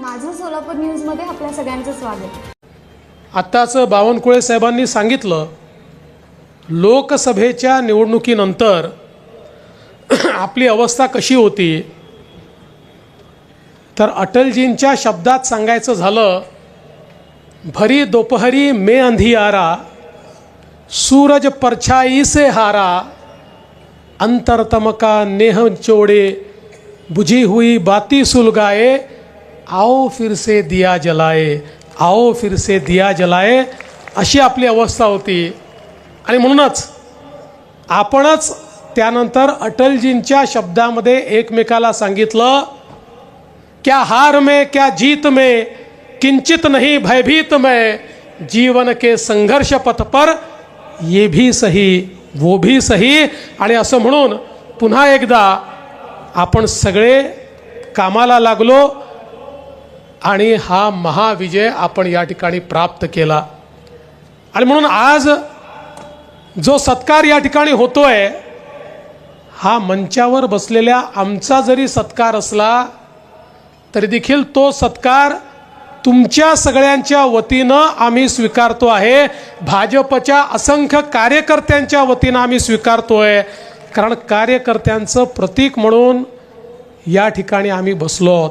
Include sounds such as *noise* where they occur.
माझं सोलापूर न्यूजमध्ये आपल्या सगळ्यांचं स्वागत. आत्ताच बावनकुळे साहेबांनी सांगितलं लोकसभेच्या निवडणुकीनंतर *clears throat* आपली अवस्था कशी होती? तर अटलजींच्या शब्दात सांगायचं झालं भरी दोपहरी में अंधियारा सूरज परछाई से हारा अंतरतमका नेह चोड़े बुझी हुई बाती सुलगाए आओ फिर से दिया जलाए आओ फिर से दिया जलाए अशी आपली अवस्था होती. आणि म्हणूनच आपणच त्यानंतर अटलजींच्या शब्दामध्ये एकमेकाला सांगितलं क्या हार में क्या जीत में किंचित नहीं भयभीत में जीवन के संघर्ष पथ पर ये भी सही वो भी सही. आणि असं म्हणून पुन्हा एकदा आपण सगळे कामाला लागलो आणि हा महाविजय आपण या ठिकाणी प्राप्त केला. आणि म्हणून आज जो सत्कार या ठिकाणी होतोय हा मंचावर बसलेल्या आमचा जरी सत्कार असला तरी देखील तो सत्कार तुमच्या सगळ्यांच्या वतीनं आम्ही स्वीकारतो आहे. भाजपच्या असंख्य कार्यकर्त्यांच्या वतीनं आम्ही स्वीकारतोय. कारण कार्यकर्त्यांचं प्रतीक म्हणून या ठिकाणी आम्ही बसलो आहोत.